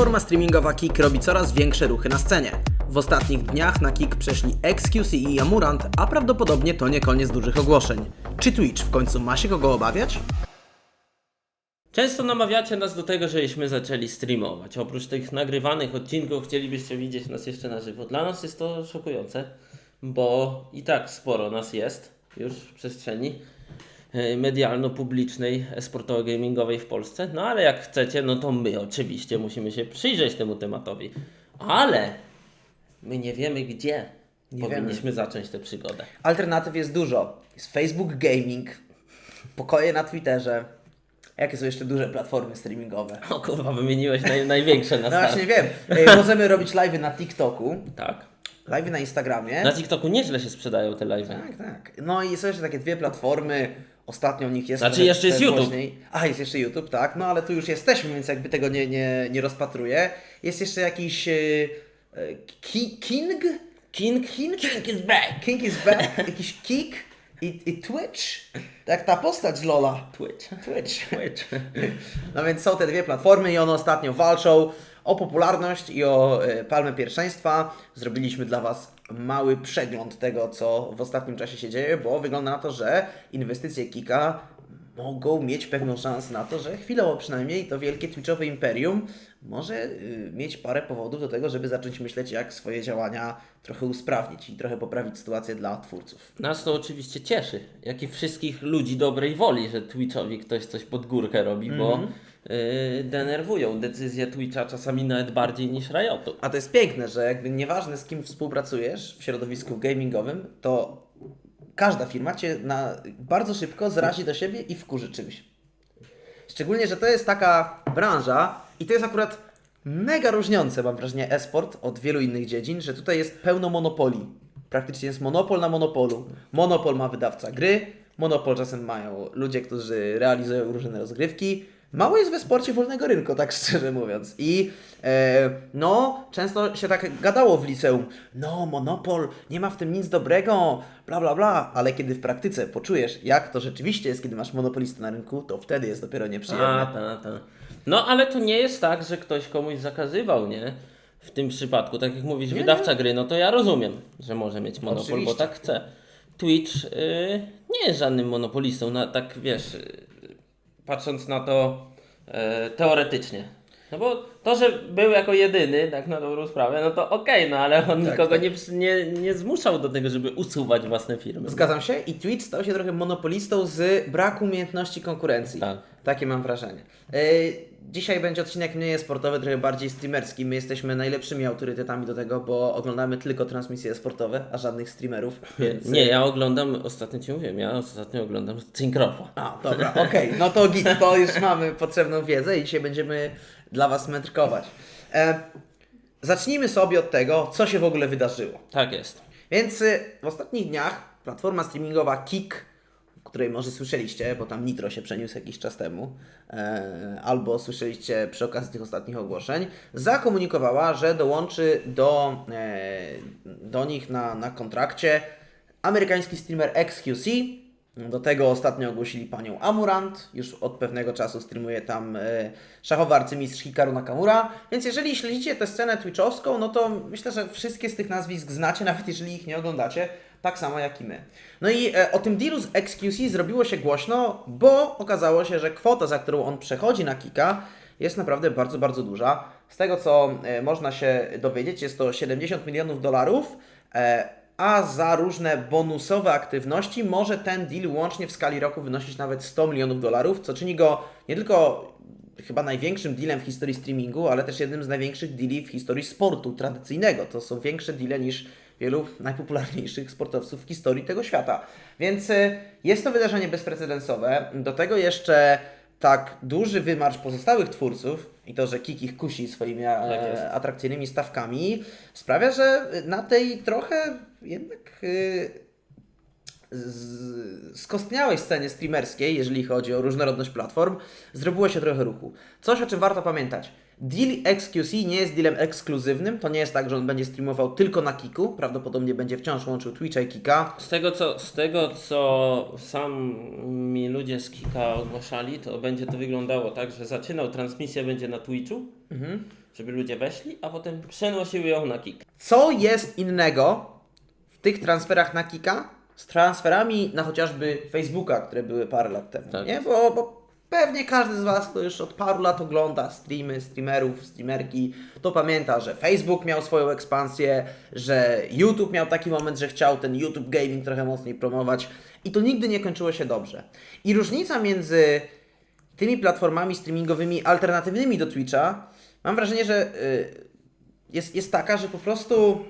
Platforma streamingowa Kik robi coraz większe ruchy na scenie. W ostatnich dniach na Kik przeszli XQC i Amurant, a prawdopodobnie to nie koniec dużych ogłoszeń. Czy Twitch w końcu ma się kogo obawiać? Często namawiacie nas do tego, żebyśmy zaczęli streamować. Oprócz tych nagrywanych odcinków chcielibyście widzieć nas jeszcze na żywo. Dla nas jest to szokujące, bo i tak sporo nas jest już w przestrzeni medialno-publicznej, esportowo-gamingowej w Polsce. No ale jak chcecie, no to my oczywiście musimy się przyjrzeć temu tematowi. Ale my nie wiemy gdzie Nie powinniśmy zacząć tę przygodę. Alternatyw jest dużo. Jest Facebook Gaming, pokoje na Twitterze. Jakie są jeszcze duże platformy streamingowe? O kurwa, wymieniłeś naj, największe na No start. właśnie wiem. Ej, Możemy robić live'y na TikToku, Tak. live'y na Instagramie. Na TikToku nieźle się sprzedają te live'y. Tak, tak. No i są jeszcze takie dwie platformy. Ostatnio nich jest. Znaczy trochę- jeszcze jest YouTube. A, jest jeszcze YouTube, tak. No ale tu już jesteśmy, więc jakby tego nie, nie, nie rozpatruję. Jest jeszcze jakiś. e, Ki- King? King, King? King is back! King is back. Jakiś Kik i, i Twitch. Tak, ta postać z Lola. Twitch. Twitch. Twitch. No więc są te dwie platformy i one ostatnio walczą o popularność i o e, palmę pierwszeństwa. Zrobiliśmy dla Was mały przegląd tego, co w ostatnim czasie się dzieje, bo wygląda na to, że inwestycje Kika mogą mieć pewną szansę na to, że chwilowo przynajmniej to wielkie Twitchowe imperium może y, mieć parę powodów do tego, żeby zacząć myśleć, jak swoje działania trochę usprawnić i trochę poprawić sytuację dla twórców. Nas to oczywiście cieszy, jak i wszystkich ludzi dobrej woli, że Twitchowi ktoś coś pod górkę robi, bo Mhm. y, denerwują decyzje Twitcha czasami nawet bardziej niż Riotu. A to jest piękne, że jakby nieważne z kim współpracujesz w środowisku gamingowym, to każda firma cię na, bardzo szybko zrazi do siebie i wkurzy czymś. Szczególnie, że to jest taka branża i to jest akurat mega różniące, mam wrażenie, e-sport od wielu innych dziedzin, że tutaj jest pełno monopolii. Praktycznie jest monopol na monopolu. Monopol ma wydawca gry, monopol czasem mają ludzie, którzy realizują różne rozgrywki. Mało jest we sporcie wolnego rynku, tak szczerze mówiąc. I e, no, często się tak gadało w liceum. No, monopol, nie ma w tym nic dobrego, bla bla bla. Ale kiedy w praktyce poczujesz, jak to rzeczywiście jest, kiedy masz monopolistę na rynku, to wtedy jest dopiero nieprzyjemne. A, ta, ta. No ale to nie jest tak, że ktoś komuś zakazywał, nie? W tym przypadku, tak jak mówisz, wydawca gry, no to ja rozumiem, że może mieć monopol, Oczywiście. bo tak chce. Twitch y, nie jest żadnym monopolistą, na, tak wiesz, y, patrząc na to y, teoretycznie. No bo to, że był jako jedyny, tak na dobrą sprawę, no to okej, no ale on Tak, nikogo tak. Nie, nie, nie zmuszał do tego, żeby usuwać własne firmy. Zgadzam się i Twitch stał się trochę monopolistą z braku umiejętności konkurencji. Tak. Takie mam wrażenie. Yy, dzisiaj będzie odcinek mniej sportowy, trochę bardziej streamerski. My jesteśmy najlepszymi autorytetami do tego, bo oglądamy tylko transmisje sportowe, a żadnych streamerów. Więc... Nie, ja oglądam, ostatnio ci mówiłem, ja ostatnio oglądam Syncrofa. A, dobra, okej. No to git, to już mamy potrzebną wiedzę i dzisiaj będziemy dla Was metrkować. E, zacznijmy sobie od tego, co się w ogóle wydarzyło. Tak jest. Więc y, w ostatnich dniach platforma streamingowa Kik, której może słyszeliście, bo tam Nitro się przeniósł jakiś czas temu, e, albo słyszeliście przy okazji tych ostatnich ogłoszeń, zakomunikowała, że dołączy do, e, do nich na, na kontrakcie amerykański streamer XQC. Do tego ostatnio ogłosili panią Amurant, już od pewnego czasu streamuje tam e, szachowy arcymistrz Hikaru Nakamura, więc jeżeli śledzicie tę scenę twitchowską, no to myślę, że wszystkie z tych nazwisk znacie, nawet jeżeli ich nie oglądacie, tak samo jak i my. No i e, o tym dealu z XQC zrobiło się głośno, bo okazało się, że kwota, za którą on przechodzi na Kika, jest naprawdę bardzo, bardzo duża. Z tego, co e, można się dowiedzieć, jest to 70 milionów dolarów, e, a za różne bonusowe aktywności może ten deal łącznie w skali roku wynosić nawet 100 milionów dolarów, co czyni go nie tylko chyba największym dealem w historii streamingu, ale też jednym z największych deali w historii sportu tradycyjnego. To są większe deale niż wielu najpopularniejszych sportowców w historii tego świata. Więc y, jest to wydarzenie bezprecedensowe. Do tego jeszcze tak duży wymarsz pozostałych twórców i to, że Kik ich kusi swoimi Tak e, atrakcyjnymi stawkami sprawia, że na tej trochę jednak y, skostniałej scenie streamerskiej, jeżeli chodzi o różnorodność platform, zrobiło się trochę ruchu. Coś, o czym warto pamiętać. Deal XQC nie jest dealem ekskluzywnym. To nie jest tak, że on będzie streamował tylko na Kiku. Prawdopodobnie będzie wciąż łączył Twitcha i Kika. Z tego, co, z tego, co sami ludzie z Kika ogłaszali, to będzie to wyglądało tak, że zaczynał transmisję będzie na Twitchu, żeby ludzie weszli, a potem przenosiły ją na Kik. Co jest innego tych transferach na Kika z transferami na chociażby Facebooka, które były parę lat temu? Tak. Nie? Bo, bo pewnie każdy z Was, kto już od paru lat ogląda streamy, streamerów, streamerki, to pamięta, że Facebook miał swoją ekspansję, że YouTube miał taki moment, że chciał ten YouTube Gaming trochę mocniej promować i to nigdy nie kończyło się dobrze. I różnica między tymi platformami streamingowymi alternatywnymi do Twitcha, mam wrażenie, że y, jest, jest taka, że po prostu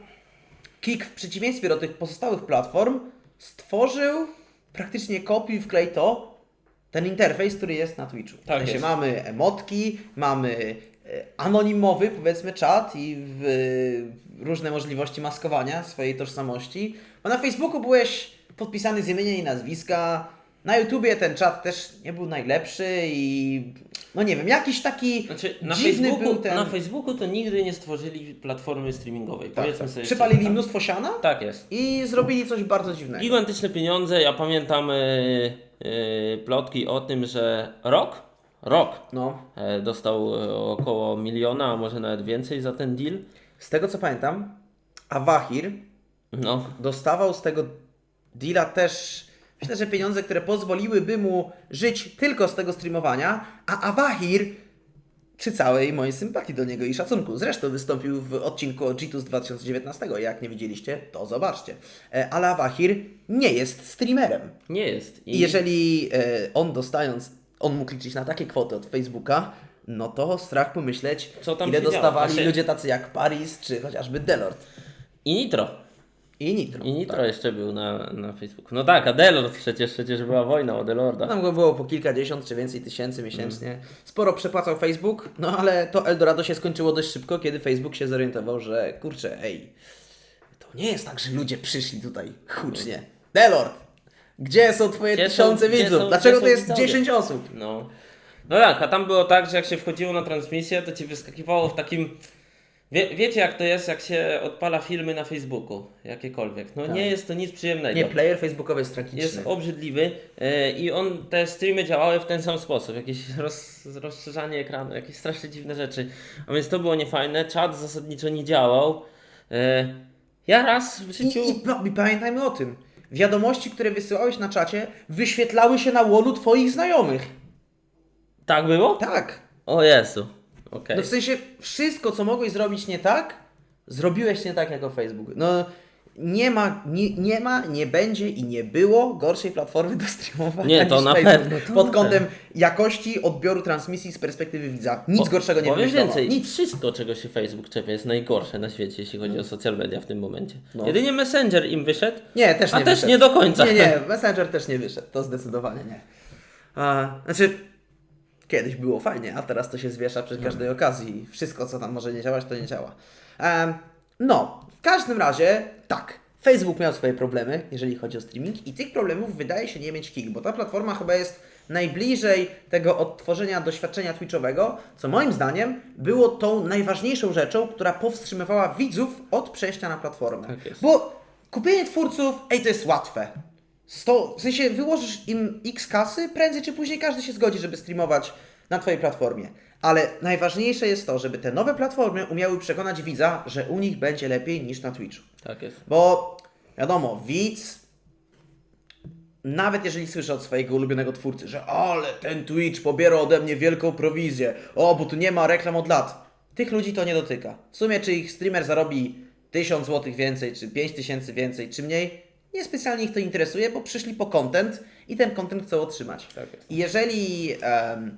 Kik w przeciwieństwie do tych pozostałych platform stworzył praktycznie kopiuj wklej to, ten interfejs, który jest na Twitchu. W Tak sensie jest. mamy emotki, mamy e, anonimowy powiedzmy czat i w, e, różne możliwości maskowania swojej tożsamości. Bo na Facebooku byłeś podpisany z imienia i nazwiska, na YouTubie ten czat też nie był najlepszy i no nie wiem, jakiś taki Znaczy, na dziwny Facebooku, był ten... na Facebooku to nigdy nie stworzyli platformy streamingowej. tak, Powiedzmy tak. sobie Przypalili szczerze, mnóstwo siana Tak jest. i zrobili coś bardzo dziwnego. Gigantyczne pieniądze. Ja pamiętam yy, yy, plotki o tym, że Rok, Rok No, e, dostał około miliona, a może nawet więcej za ten deal. z tego co pamiętam, Awahir No, dostawał z tego deala też, myślę, że pieniądze, które pozwoliłyby mu żyć tylko z tego streamowania, a Awahir przy całej mojej sympatii do niego i szacunku. Zresztą wystąpił w odcinku o G2 z 2019. Jak nie widzieliście, to zobaczcie. E, Ale Awahir nie jest streamerem. nie jest. I jeżeli e, on dostając, on mógł liczyć na takie kwoty od Facebooka, no to strach pomyśleć, Co tam ile się dostawali Właśnie- ludzie tacy jak Paris, czy chociażby Delord. I Nitro. I Nitro. I Nitro tak. jeszcze był na, na Facebooku. No tak, a Delord przecież, przecież była wojna o Delorda. Tam go było po kilkadziesiąt czy więcej tysięcy miesięcznie. Sporo przepłacał Facebook, no ale to Eldorado się skończyło dość szybko, kiedy Facebook się zorientował, że kurczę, ej, to nie jest tak, że ludzie przyszli tutaj hucznie. Delord, gdzie są twoje Gdzie są- tysiące gdzie widzów? są- Dlaczego to są jest widzowie? 10 osób? No. No tak, a tam było tak, że jak się wchodziło na transmisję, to ci wyskakiwało w takim. Wie, wiecie jak to jest, jak się odpala filmy na Facebooku, jakiekolwiek. No Tak. nie jest to nic przyjemnego. Nie, player facebookowy jest tragiczny. jest obrzydliwy e, i on, te streamy działały w ten sam sposób, jakieś roz, rozszerzanie ekranu, jakieś strasznie dziwne rzeczy. A więc to było niefajne, czat zasadniczo nie działał. E, ja raz w życiu... I, i, I pamiętajmy o tym. Wiadomości, które wysyłałeś na czacie, wyświetlały się na wallu twoich znajomych. Tak było? Tak. O Jezu. Okej. No w sensie wszystko, co mogłeś zrobić nie tak, zrobiłeś nie tak jako Facebook. No nie ma, nie, nie ma, nie będzie i nie było gorszej platformy do streamowania Nie, to niż na Facebook. pewno, to Pod kątem jakości odbioru transmisji z perspektywy widza. Nic Po- gorszego nie Powiem więcej, Nic. wszystko czego się Facebook czepia jest najgorsze na świecie, jeśli chodzi o social media w tym momencie. No. Jedynie Messenger im wyszedł, Nie, też a nie też wyszedł. nie do końca. Nie, nie, Messenger też nie wyszedł. To zdecydowanie nie. A, znaczy, kiedyś było fajnie, a teraz to się zwiesza przy każdej okazji. Wszystko, co tam może nie działać, to nie działa. Em, no, w każdym razie, tak. Facebook miał swoje problemy, jeżeli chodzi o streaming, i tych problemów wydaje się nie mieć Kik, bo ta platforma chyba jest najbliżej tego odtworzenia doświadczenia Twitchowego, co moim zdaniem było tą najważniejszą rzeczą, która powstrzymywała widzów od przejścia na platformę. Tak. Bo kupienie twórców, ej, to jest łatwe. Sto, w sensie wyłożysz im x kasy, prędzej czy później każdy się zgodzi, żeby streamować na Twojej platformie. Ale najważniejsze jest to, żeby te nowe platformy umiały przekonać widza, że u nich będzie lepiej niż na Twitchu. Tak jest. Bo wiadomo, widz, nawet jeżeli słyszy od swojego ulubionego twórcy, że ale ten Twitch pobiera ode mnie wielką prowizję, o, bo tu nie ma reklam od lat. Tych ludzi to nie dotyka. W sumie, czy ich streamer zarobi 1000 zł więcej, czy 5000 więcej, czy mniej, niespecjalnie ich to interesuje, bo przyszli po content i ten content chcą otrzymać. Tak. I jeżeli em,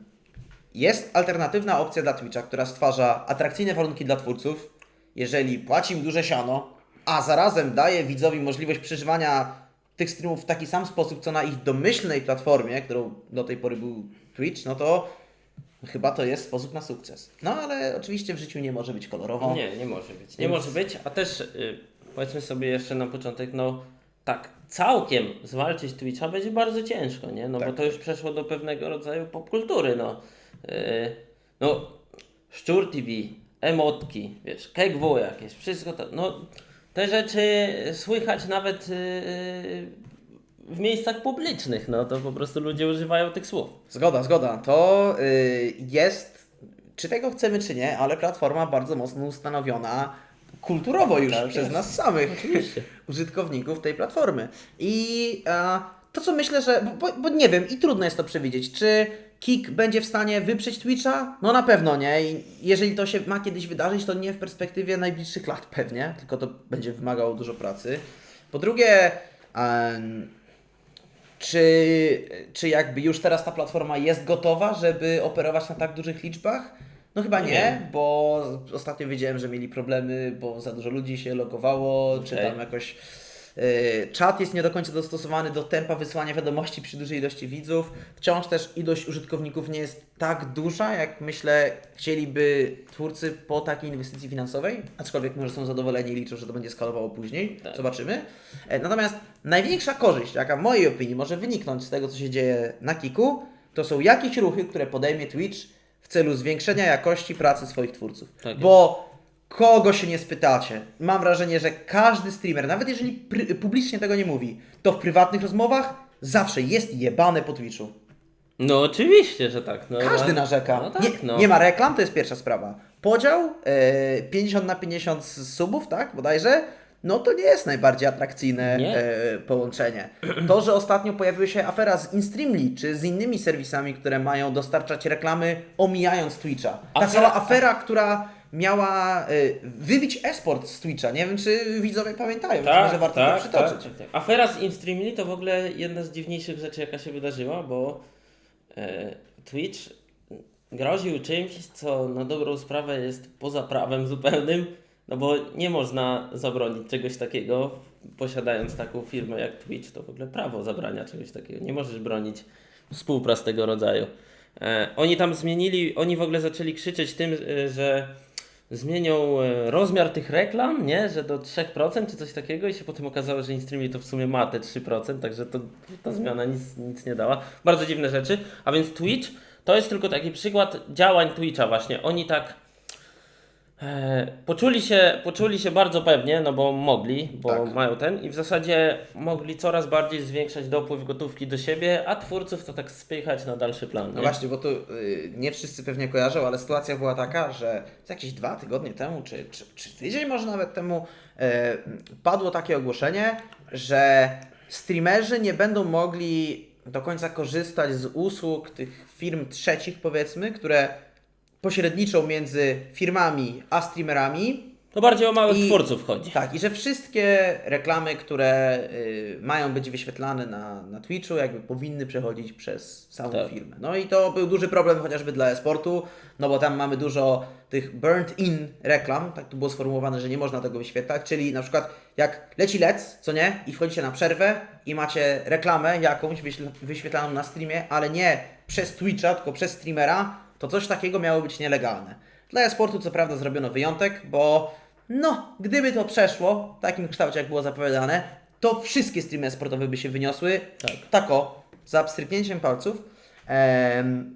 jest alternatywna opcja dla Twitcha, która stwarza atrakcyjne warunki dla twórców, jeżeli płaci im duże siano, a zarazem daje widzowi możliwość przeżywania tych streamów w taki sam sposób, co na ich domyślnej platformie, którą do tej pory był Twitch, no to chyba to jest sposób na sukces. No ale oczywiście w życiu nie może być kolorowo. Nie, nie może być. Nie Więc- może być, a też y, powiedzmy sobie jeszcze na początek, no tak, całkiem zwalczyć Twitcha będzie bardzo ciężko, nie? No bo Tak. to już przeszło do pewnego rodzaju popkultury, no. Y, no, Szczur TV, emotki, wiesz, kegwo jakieś, wszystko to, no te rzeczy słychać nawet y, y, w miejscach publicznych, no to po prostu ludzie używają tych słów. Zgoda, zgoda. To y, jest czy tego chcemy, czy nie, ale platforma bardzo mocno ustanowiona kulturowo już Tak przez jest. nas samych Oczywiście. użytkowników tej platformy. I e, to, co myślę, że. Bo, bo nie wiem, i trudno jest to przewidzieć. Czy Kik będzie w stanie wyprzeć Twitcha? No na pewno nie. I jeżeli to się ma kiedyś wydarzyć, to nie w perspektywie najbliższych lat pewnie, tylko to będzie wymagało dużo pracy. Po drugie, em, czy, czy jakby już teraz ta platforma jest gotowa, żeby operować na tak dużych liczbach? No chyba nie, Nie. bo ostatnio wiedziałem, że mieli problemy, bo za dużo ludzi się logowało, czy Okej. tam jakoś y, czat jest nie do końca dostosowany do tempa wysyłania wiadomości przy dużej ilości widzów. Wciąż też ilość użytkowników nie jest tak duża, jak myślę chcieliby twórcy po takiej inwestycji finansowej, aczkolwiek może są zadowoleni i liczą, że to będzie skalowało później. Tak. Zobaczymy. E, Natomiast największa korzyść, jaka w mojej opinii może wyniknąć z tego, co się dzieje na Kiku, to są jakieś ruchy, które podejmie Twitch w celu zwiększenia jakości pracy swoich twórców. Tak Bo kogo się nie spytacie, mam wrażenie, że każdy streamer, nawet jeżeli publicznie tego nie mówi, to w prywatnych rozmowach zawsze jest jebane po Twitchu. No oczywiście, że tak. No, Każdy no, narzeka. No tak, nie, no. nie ma reklam, to jest pierwsza sprawa. Podział e, 50 na 50 subów, tak, bodajże, no to nie jest najbardziej atrakcyjne e, połączenie. To, że ostatnio pojawiła się afera z InStreamly, czy z innymi serwisami, które mają dostarczać reklamy, omijając Twitcha. Ta Afera- cała afera, która miała e, wybić esport z Twitcha. Nie wiem, czy widzowie pamiętają, być może warto to przytoczyć. tak, tak. Afera z InStreamly to w ogóle jedna z dziwniejszych rzeczy, jaka się wydarzyła, bo e, Twitch groził czymś, co na dobrą sprawę jest poza prawem zupełnym, no bo nie można zabronić czegoś takiego, posiadając taką firmę jak Twitch, to w ogóle prawo zabrania czegoś takiego. Nie możesz bronić współprac tego rodzaju. E, oni tam zmienili, oni w ogóle zaczęli krzyczeć tym, e, że zmienią e, rozmiar tych reklam, nie? Że do 3% czy coś takiego i się potem okazało, że InStreamly to w sumie ma te 3%, także to, ta zmiana nic, nic nie dała. Bardzo dziwne rzeczy. A więc Twitch to jest tylko taki przykład działań Twitcha właśnie. Oni tak poczuli, się, poczuli się bardzo pewnie, no bo mogli, bo Tak. mają ten i w zasadzie mogli coraz bardziej zwiększać dopływ gotówki do siebie, a twórców to tak spychać na dalszy plan. No nie? właśnie, bo tu y, nie wszyscy pewnie kojarzą, ale sytuacja była taka, że jakieś dwa tygodnie temu, czy, czy, czy tydzień może nawet temu, e, padło takie ogłoszenie, że streamerzy nie będą mogli do końca korzystać z usług tych firm trzecich, powiedzmy, które pośredniczą między firmami a streamerami. To bardziej o małych I- twórców chodzi. Tak, i że wszystkie reklamy, które y, mają być wyświetlane na, na Twitchu, jakby powinny przechodzić przez samą Tak. firmę. No i to był duży problem chociażby dla e-sportu, no bo tam mamy dużo tych burnt in reklam, tak tu było sformułowane, że nie można tego wyświetlać, czyli na przykład jak leci lec, co nie, i wchodzicie na przerwę i macie reklamę jakąś wyświetlaną na streamie, ale nie przez Twitcha, tylko przez streamera, to coś takiego miało być nielegalne. Dla e-sportu co prawda zrobiono wyjątek, bo no, gdyby to przeszło w takim kształcie, jak było zapowiadane, to wszystkie streamy sportowe by się wyniosły Tak. tako, za pstryknięciem palców. Em,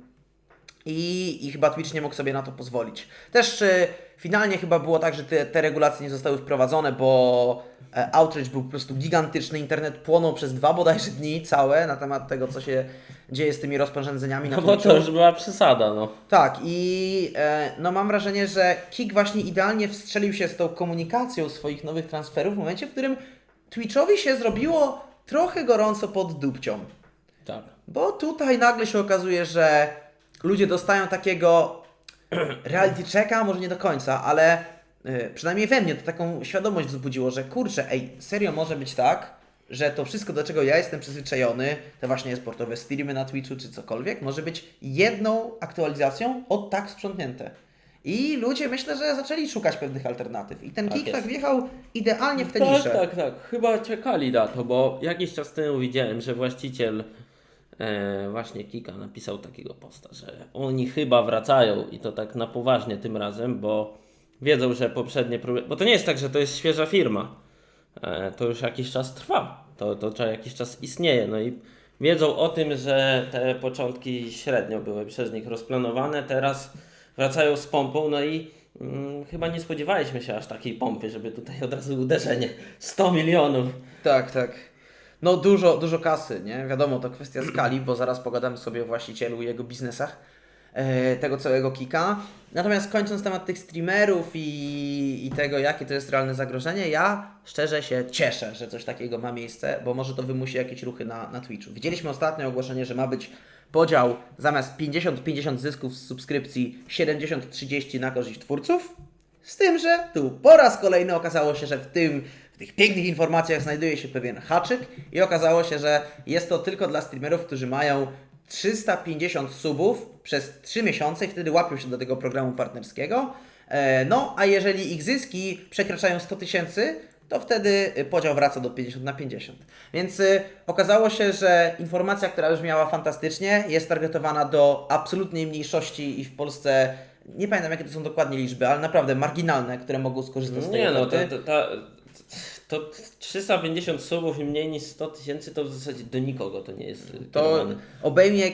i, I chyba Twitch nie mógł sobie na to pozwolić. Też e, finalnie chyba było tak, że te, te regulacje nie zostały wprowadzone, bo e, outrage był po prostu gigantyczny. Internet płonął przez dwa bodajże dni całe na temat tego, co się dzieje z tymi rozporządzeniami na No bo to już była przesada, no. Tak, i e, no mam wrażenie, że Kik właśnie idealnie wstrzelił się z tą komunikacją swoich nowych transferów w momencie, w którym Twitchowi się zrobiło trochę gorąco pod dupcią. Tak. Bo tutaj nagle się okazuje, że ludzie dostają takiego reality checka, może nie do końca, ale y, przynajmniej we mnie to taką świadomość wzbudziło, że kurczę, ej, serio może być tak, że to wszystko, do czego ja jestem przyzwyczajony, te właśnie sportowe streamy na Twitchu czy cokolwiek, może być jedną aktualizacją od tak sprzątnięte. I ludzie myślę, że zaczęli szukać pewnych alternatyw. I ten Tak kick jest. tak wjechał idealnie w tę Tak, tak, tak. Chyba czekali na to, bo jakiś czas temu widziałem, że właściciel e, właśnie Kika napisał takiego posta, że oni chyba wracają i to tak na poważnie tym razem, bo wiedzą, że poprzednie próby... Bo to nie jest tak, że to jest świeża firma. E, to już jakiś czas trwa. To, to jakiś czas istnieje. No i wiedzą o tym, że te początki średnio były przez nich rozplanowane. Teraz wracają z pompą, no i mm, chyba nie spodziewaliśmy się aż takiej pompy, żeby tutaj od razu uderzenie 100 milionów. Tak, tak. No dużo, dużo kasy, nie? Wiadomo, to kwestia skali, bo zaraz pogadamy sobie o właścicielu i jego biznesach. e, tego całego kika. Natomiast kończąc temat tych streamerów i, i tego, jakie to jest realne zagrożenie, ja szczerze się cieszę, że coś takiego ma miejsce, bo może to wymusi jakieś ruchy na, na Twitchu. Widzieliśmy ostatnio ogłoszenie, że ma być podział zamiast 50-50 zysków z subskrypcji 70-30 na korzyść twórców. Z tym, że tu po raz kolejny okazało się, że w tym, w tych pięknych informacjach znajduje się pewien haczyk i okazało się, że jest to tylko dla streamerów, którzy mają 350 subów przez 3 miesiące i wtedy łapią się do tego programu partnerskiego. E, No, a jeżeli ich zyski przekraczają 100 tysięcy, to wtedy podział wraca do 50 na 50. Więc y, okazało się, że informacja, która już miała fantastycznie, jest targetowana do absolutnej mniejszości i w Polsce nie pamiętam jakie to są dokładnie liczby, ale naprawdę marginalne, które mogą skorzystać z tej Nie no, to, ta, to 350 subów i mniej niż 100 tysięcy to w zasadzie do nikogo to nie jest y, To kierowane. obejmie,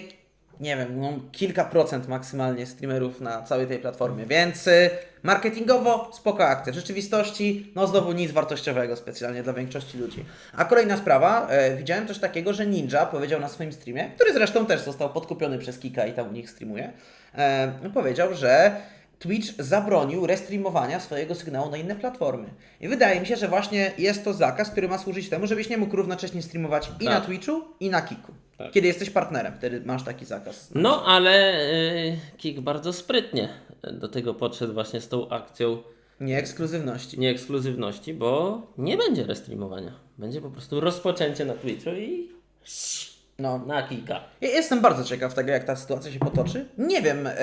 nie wiem, no, kilka procent maksymalnie streamerów na całej tej platformie, więc y, marketingowo spoko akcja. W rzeczywistości, no znowu nic wartościowego specjalnie dla większości ludzi. A kolejna sprawa, e, widziałem coś takiego, że Ninja powiedział na swoim streamie, który zresztą też został podkupiony przez Kika i tam u nich streamuje, e, powiedział, że Twitch zabronił restreamowania swojego sygnału na inne platformy. I wydaje mi się, że właśnie jest to zakaz, który ma służyć temu, żebyś nie mógł równocześnie streamować i Tak. na Twitchu, i na Kiku. Tak. Kiedy jesteś partnerem, wtedy masz taki zakaz. No, ale y, Kik bardzo sprytnie do tego podszedł właśnie z tą akcją Nie ekskluzywności. nieekskluzywności, bo nie będzie restreamowania. Będzie po prostu rozpoczęcie na Twitchu i No. na Kika. Ja jestem bardzo ciekaw tego, jak ta sytuacja się potoczy. Nie wiem, e,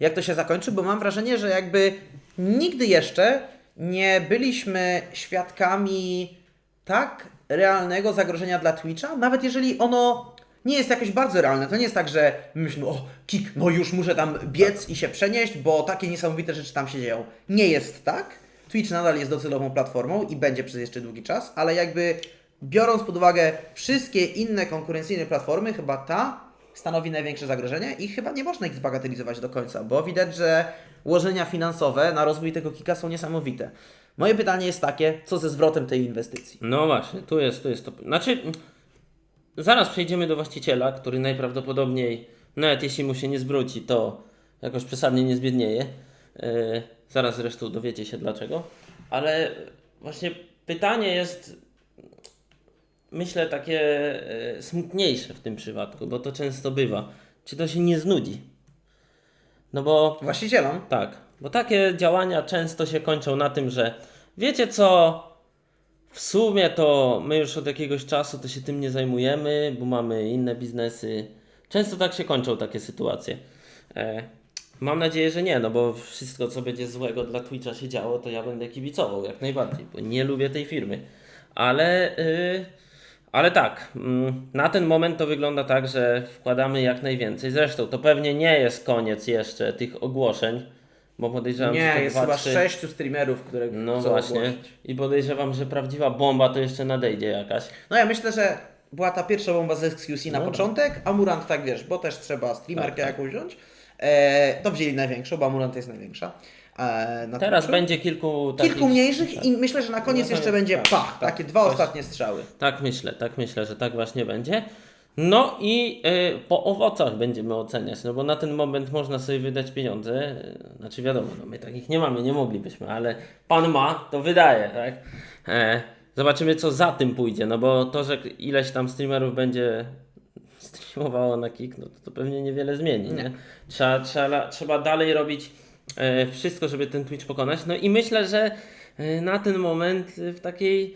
jak to się zakończy, bo mam wrażenie, że jakby nigdy jeszcze nie byliśmy świadkami tak realnego zagrożenia dla Twitcha, nawet jeżeli ono nie jest jakoś bardzo realne. To nie jest tak, że my myślimy, o, kik, no już muszę tam biec i się przenieść, bo takie niesamowite rzeczy tam się dzieją. Nie jest tak. Twitch nadal jest docelową platformą i będzie przez jeszcze długi czas, ale jakby biorąc pod uwagę wszystkie inne konkurencyjne platformy, chyba ta stanowi największe zagrożenie i chyba nie można ich zbagatelizować do końca, bo widać, że ułożenia finansowe na rozwój tego kika są niesamowite. Moje pytanie jest takie, co ze zwrotem tej inwestycji? No właśnie, tu jest, tu jest to. Znaczy, zaraz przejdziemy do właściciela, który najprawdopodobniej, nawet jeśli mu się nie zwróci, to jakoś przesadnie nie zbiednieje. Yy, zaraz zresztą dowiecie się dlaczego. Ale właśnie pytanie jest, myślę, takie e, smutniejsze w tym przypadku, bo to często bywa. Czy to się nie znudzi? No bo Właścicielom? tak, bo takie działania często się kończą na tym, że wiecie co, w sumie to my już od jakiegoś czasu to się tym nie zajmujemy, bo mamy inne biznesy. Często tak się kończą takie sytuacje. E, mam nadzieję, że nie, no bo wszystko co będzie złego dla Twitcha się działo, to ja będę kibicował jak najbardziej, bo nie lubię tej firmy. Ale, y, ale tak, mm, na ten moment to wygląda tak, że wkładamy jak najwięcej. Zresztą to pewnie nie jest koniec jeszcze tych ogłoszeń, bo podejrzewam, że Nie, to jest dwa, chyba trzy... sześciu streamerów, które No właśnie. ogłosić. I podejrzewam, że prawdziwa bomba to jeszcze nadejdzie jakaś. No ja myślę, że była ta pierwsza bomba z XQC na No. początek, a Murant tak wiesz, bo też trzeba streamerkę Tak, tak. jakąś wziąć. E, to wzięli największą, bo Murant jest największa. E, na Teraz będzie kilku takich... Kilku mniejszych i myślę, że na koniec Na jeszcze koniec, będzie tak, pach, tak, takie dwa ostatnie strzały. Tak myślę, tak myślę, że tak właśnie będzie. No i y, po owocach będziemy oceniać, no bo na ten moment można sobie wydać pieniądze. Znaczy wiadomo, no my takich nie mamy, nie moglibyśmy, ale pan ma, to wydaje, tak? E, zobaczymy co za tym pójdzie, no bo to, że ileś tam streamerów będzie streamowało na kick, no to, to pewnie niewiele zmieni, nie? Trzeba, trzeba, trzeba dalej robić wszystko, żeby ten Twitch pokonać. No i myślę, że e, na ten moment e, w takiej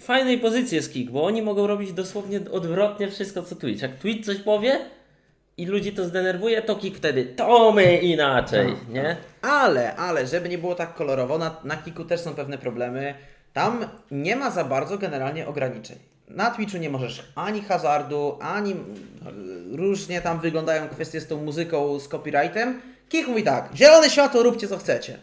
fajnej pozycji jest Kik, bo oni mogą robić dosłownie odwrotnie wszystko co Twitch. Jak Twitch coś powie i ludzi to zdenerwuje, to Kik wtedy to my inaczej, nie? Ale, ale, żeby nie było tak kolorowo, na, na Kiku też są pewne problemy. Tam nie ma za bardzo generalnie ograniczeń. Na Twitchu nie możesz ani hazardu, ani mm, różnie tam wyglądają kwestie z tą muzyką, z copyrightem. Kik mówi tak, zielone światło, róbcie co chcecie.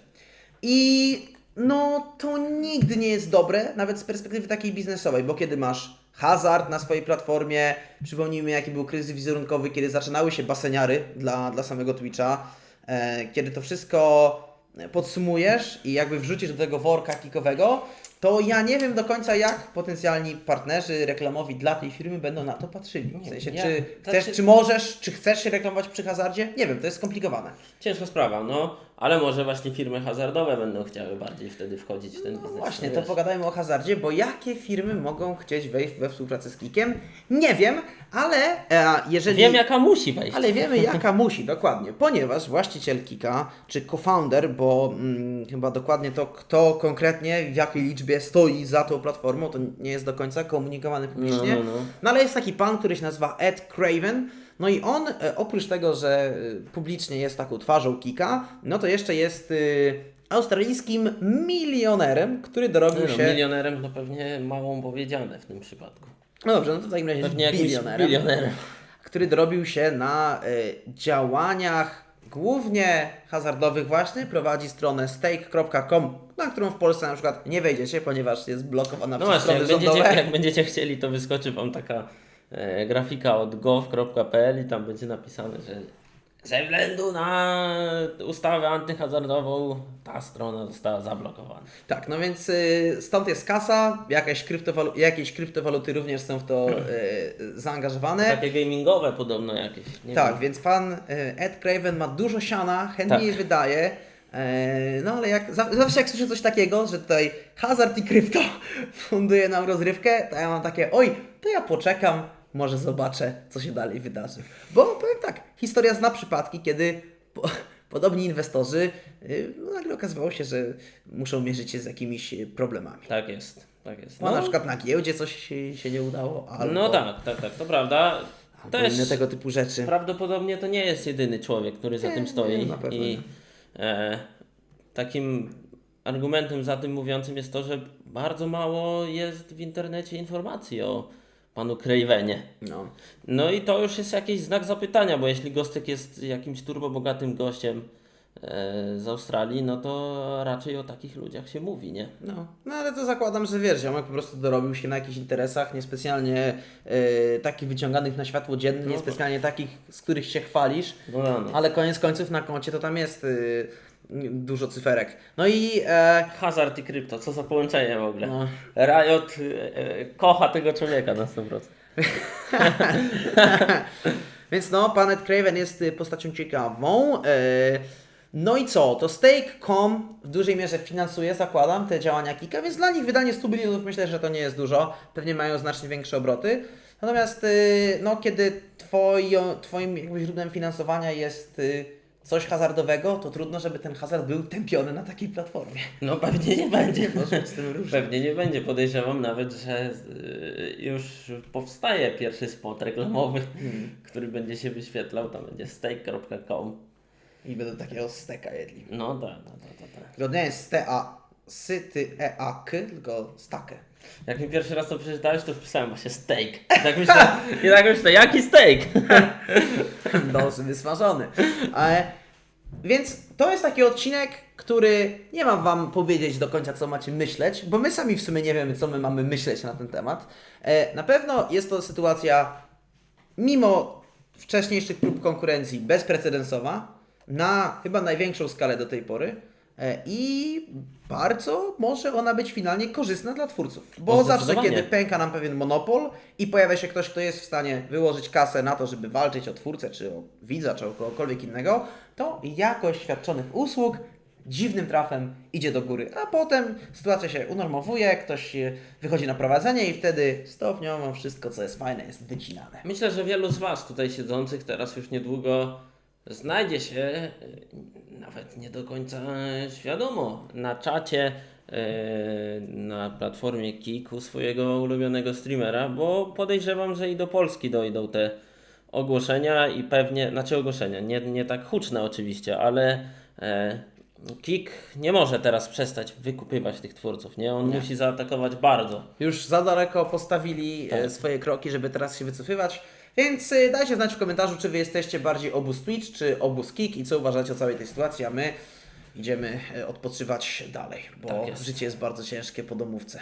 I no to nigdy nie jest dobre, nawet z perspektywy takiej biznesowej, bo kiedy masz hazard na swojej platformie, przypomnijmy jaki był kryzys wizerunkowy, kiedy zaczynały się baseniary dla, dla samego Twitcha, e, kiedy to wszystko podsumujesz i jakby wrzucisz do tego worka kikowego, to ja nie wiem do końca, jak potencjalni partnerzy reklamowi dla tej firmy będą na to patrzyli. W Nie, sensie, ja- czy, znaczy- chcesz, czy możesz, czy chcesz się reklamować przy hazardzie? Nie wiem, to jest skomplikowane. Ciężka sprawa, no, ale może właśnie firmy hazardowe będą chciały bardziej wtedy wchodzić w ten No biznes. właśnie, no to wiesz. pogadajmy o hazardzie, bo jakie firmy mogą chcieć wejść we współpracę z Kikiem? Nie wiem, ale e, jeżeli... Wiem jaka musi wejść. Ale wiemy jaka musi, dokładnie, ponieważ właściciel Kika, czy co-founder, bo mm, chyba dokładnie to, kto konkretnie, w jakiej liczbie stoi za tą platformą, to nie jest do końca komunikowane publicznie. No, no, no. No ale jest taki pan, który się nazywa Ed Craven. No i on, e, oprócz tego, że e, publicznie jest taką twarzą Kika, no to jeszcze jest e, australijskim milionerem, który dorobił No, się. Milionerem to pewnie mało powiedziane w tym przypadku. No dobrze, no to w takim razie jest Pewnie bilionerem. bilionerem. który dorobił się na y, działaniach głównie hazardowych właśnie, prowadzi stronę stake.com, na którą w Polsce na przykład nie wejdziecie, ponieważ jest blokowana No przez właśnie, strony jak będziecie, rządowe. jak będziecie chcieli, to wyskoczy Wam taka e, grafika od gov.pl i tam będzie napisane, że ze względu na ustawę antyhazardową ta strona została zablokowana. Tak, no więc y, stąd jest kasa, jakaś, kryptowalu- jakieś kryptowaluty również są w to y, zaangażowane. Takie gamingowe podobno jakieś. Nie Tak, wiem. więc pan y, Ed Craven ma dużo siana, chętnie Tak. je wydaje. E, No ale jak, za- zawsze jak słyszę coś takiego, że tutaj hazard i krypto funduje nam rozrywkę, to ja mam takie, oj, to ja poczekam, może zobaczę, co się dalej wydarzy. Bo powiem tak, historia zna przypadki, kiedy po, podobni inwestorzy y, no, nagle okazywało się, że muszą mierzyć się z jakimiś y, problemami. Tak jest, tak jest. Bo na przykład na giełdzie coś się, nie udało, albo, no tak, tak, tak, to prawda. albo Też inne tego typu rzeczy. prawdopodobnie to nie jest jedyny człowiek, który za Nie, tym stoi. nie, na pewno I e, takim argumentem za tym mówiącym jest to, że bardzo mało jest w internecie informacji o panu Cravenie. No. No i to już jest jakiś znak zapytania, bo jeśli Gostek jest jakimś turbobogatym gościem e, z Australii, no to raczej o takich ludziach się mówi, nie? No, no ale to zakładam, że wiesz, ziomek po prostu dorobił się na jakichś interesach, niespecjalnie e, takich wyciąganych na światło dzienne, No niespecjalnie takich, z których się chwalisz, No, no, no. ale koniec końców na koncie to tam jest e, dużo cyferek. No i e, Hazard i krypto, co za połączenie w ogóle. no, Riot e, e, kocha tego człowieka na 100%. Więc no, pan Ed Craven jest y, postacią ciekawą. E, No i co? To Stake.com w dużej mierze finansuje, zakładam, te działania Kika, więc dla nich wydanie 100 bilionów myślę, że to nie jest dużo. Pewnie mają znacznie większe obroty. Natomiast y, no, kiedy twoją, Twoim jakby źródłem finansowania jest coś hazardowego, to trudno, żeby ten hazard był tępiony na takiej platformie. No pewnie nie będzie. Może z tym różnie. Pewnie nie będzie. Podejrzewam nawet, że y, już powstaje pierwszy spot reklamowy, który będzie się wyświetlał. Tam będzie stake.com. I będą takiego steka jedli. No tak, tak, tak, tak. To nie jest stea, syty, e, tylko stakę. Jak mi pierwszy raz to przeczytałeś, to wpisałem właśnie steak. I tak myślę, i tak myślę jaki steak? Dobrze wysmażony. Ale, więc to jest taki odcinek, który nie mam Wam powiedzieć do końca, co macie myśleć, bo my sami w sumie nie wiemy, co my mamy myśleć na ten temat. E, na pewno jest to sytuacja, mimo wcześniejszych prób konkurencji, bezprecedensowa, na chyba największą skalę do tej pory. E, I bardzo może ona być finalnie korzystna dla twórców. Bo zawsze, kiedy pęka nam pewien monopol i pojawia się ktoś, kto jest w stanie wyłożyć kasę na to, żeby walczyć o twórcę, czy o widza, czy o kogokolwiek innego, to jakość świadczonych usług dziwnym trafem idzie do góry. A potem sytuacja się unormowuje, ktoś wychodzi na prowadzenie i wtedy stopniowo wszystko, co jest fajne, jest wycinane. Myślę, że wielu z Was tutaj siedzących teraz już niedługo znajdzie się, y, nawet nie do końca świadomo, na czacie y, na platformie Kik u swojego ulubionego streamera, bo podejrzewam, że i do Polski dojdą te ogłoszenia i pewnie, znaczy ogłoszenia, nie, nie tak huczne oczywiście, ale e, Kik nie może teraz przestać wykupywać tych twórców, nie? On musi zaatakować bardzo. Już za daleko postawili e, Tak. swoje kroki, żeby teraz się wycofywać. Więc e, dajcie znać w komentarzu, czy Wy jesteście bardziej obóz Twitch, czy obóz Kick i co uważacie o całej tej sytuacji, a my idziemy e, odpoczywać dalej, bo Tak jest. życie jest bardzo ciężkie po domówce.